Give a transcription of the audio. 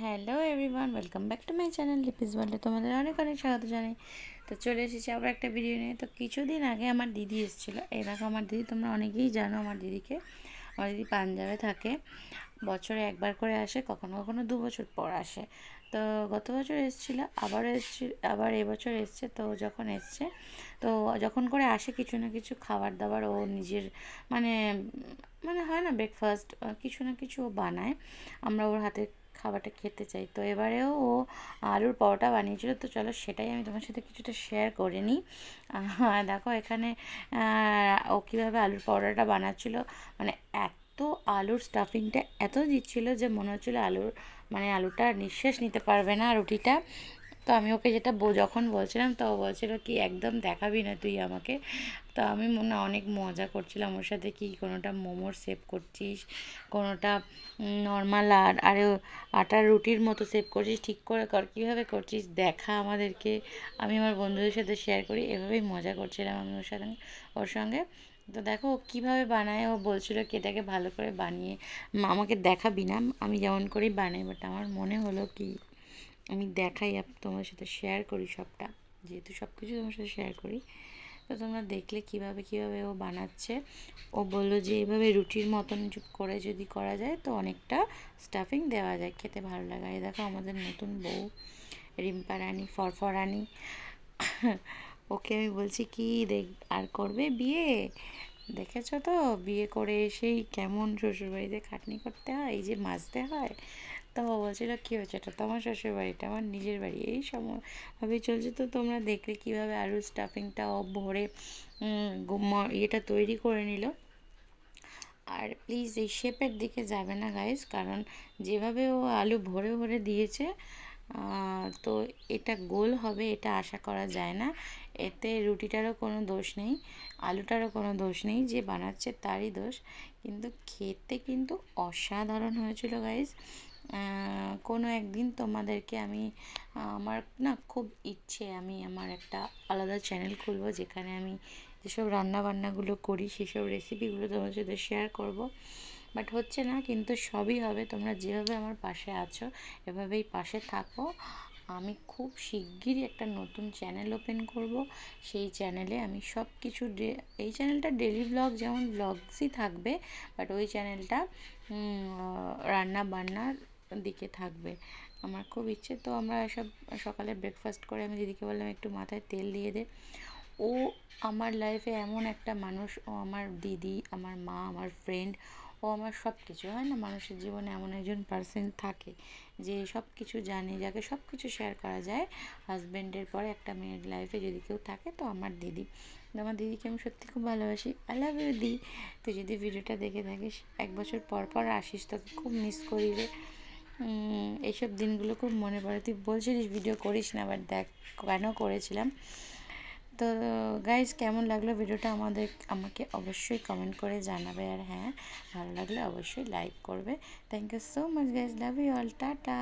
Hello everyone welcome back to my channel Lipi's ওয়ার্ল্ডে তোমাদের অনেক অনেক স্বাগত জানাই। তো চলে এসেছি আবার একটা ভিডিও নিয়ে। তো কিছুদিন আগে আমার দিদি এসেছিল। দেখো আমার দিদি, তোমরা অনেকেই জানো আমার দিদিকে। আমার দিদি পাঞ্জাবে থাকে। বছরে একবার করে আসে, কখনো কখনো দু বছর পর আসে। তো গত বছর এসেছিল, আবারও এসছি, আবার এবছর এসছে। তো যখন এসছে, তো যখন করে আসে কিছু না কিছু খাবার দাবার ও নিজের মানে মানে হয় না ব্রেকফাস্ট কিছু না কিছু ও বানায়। আমরা ওর হাতে খাবারটা খেতে চাই। তো এবারেও ও আলুর পরোটা বানিয়েছিল। তো চলো সেটাই আমি তোমার সাথে কিছুটা শেয়ার করে নিই। দেখো এখানে ও কীভাবে আলুর পরোটাটা বানাচ্ছিল। মানে এত আলুর স্টাফিংটা এত দিচ্ছিল যে মনে হচ্ছিল আলুর মানে আলুটা নিঃশ্বাস নিতে পারবে না রুটিটা। তো আমি ওকে যেটা যখন বলছিলাম, তো ও বলছিল কি, একদম দেখাবি না তুই আমাকে? তো আমি মনে অনেক মজা করছিলাম ওর সাথে, কি কোনোটা মোমোর সেভ করছিস, কোনোটা নর্মাল আর, আরে আটার রুটির মতো সেভ করছিস, ঠিক করে কর, কীভাবে করছিস, দেখা আমাদেরকে। আমি আমার বন্ধুদের সাথে শেয়ার করি, এভাবেই মজা করছিলাম আমি ওর সাথে, ওর সঙ্গে। তো দেখো ও কীভাবে বানায়, ও বলছিল কি, এটাকে ভালো করে বানিয়ে আমাকে দেখাবি না, আমি যেমন করেই বানাই বাট আমার মনে হলো কি আমি দেখাই তোমার সাথে শেয়ার করি সবটা। যেহেতু সব কিছু তোমার সাথে শেয়ার করি। তো তোমরা দেখলে কীভাবে কীভাবে ও বানাচ্ছে। ও বলল যে, এভাবে রুটির মতন করে যদি করা যায়, তো অনেকটা স্টাফিং দেওয়া যায়। খেতে ভালো লাগে। এই দেখো আমাদের নতুন বউ রিম্পা রানী ফরফরানি। ওকে আমি বলছি, কি দেখ, আর করবে বিয়ে? দেখেছ তো? বিয়ে করে এসেই কেমন শ্বশুরবাড়িতে খাটনি করতে হয়, এই যে মাজতে হয়। তো বলছিল কী হয়েছে? এটা তো আমার শ্বশুর বাড়িটা আমার নিজের বাড়ি। এই সময়ভাবেই চলছে তো তোমরা দেখলে কীভাবে আলুর স্টাফিংটা ভরে ইয়েটা তৈরি করে নিল। আর প্লিজ এই শেপের দিকে যাবে না গাইজ কারণ যেভাবে ও আলু ভরে ভরে দিয়েছে তো এটা গোল হবে, এটা আশা করা যায় না। এতে রুটিটারও কোনো দোষ নেই, আলুটারও কোনো দোষ নেই, যে বানাচ্ছে তারই দোষ। কিন্তু খেতে কিন্তু অসাধারণ হয়েছিল গাইজ কোনো একদিন তোমাদেরকে আমি আমার না খুব ইচ্ছে আমি আমার একটা আলাদা চ্যানেল খুলবো যেখানে আমি যেসব রান্নাবান্নাগুলো করি, সেসব রেসিপিগুলো তোমার সাথে শেয়ার করব। বাট হচ্ছে না, কিন্তু সবই হবে, তোমরা যেভাবে আমার পাশে আছো, এভাবেই পাশে থাকো। আমি খুব শিগগিরই একটা নতুন চ্যানেল ওপেন করব। সেই চ্যানেলে আমি সব কিছু এই চ্যানেলটা ডেলি ব্লগ যেমন ব্লগসই থাকবে বাট ওই চ্যানেলটা রান্না বান্নার দিকে থাকবে। আমার খুব ইচ্ছে, তো আমরা সব সকালে ব্রেকফাস্ট করে আমি দিদিকে বললাম, একটু মাথায় তেল দিয়ে দে। ও আমার লাইফে এমন একটা মানুষ, ও আমার দিদি, আমার মা, আমার ফ্রেন্ড ও আমার সব কিছু হয় না? মানুষের জীবনে এমন একজন পার্সন থাকে যে সব কিছু জানে, যাকে সব কিছু শেয়ার করা যায়। হাজব্যান্ডের পরে একটা মেয়ের লাইফে যদি কেউ থাকে, তো আমার দিদি। আমার দিদিকে আমি সত্যি খুব ভালোবাসি। আই লাভ ইউ দি তুই যদি ভিডিওটা দেখে থাকিস, এক বছর পর পর আসিস, তোকে খুব মিস করি রে। এইসব দিনগুলো খুব মনে পড়ে। তুই বলছিলিস ভিডিও করিস না বাট দেখ কেন করেছিলাম। তো গাইজ কেমন লাগল ভিডিওটা আমাদের, আমাকে অবশ্যই কমেন্ট করে জানাবে। আর হ্যাঁ ভালো লাগলে অবশ্যই লাইক করবে। Thank you so much guys love you all tata.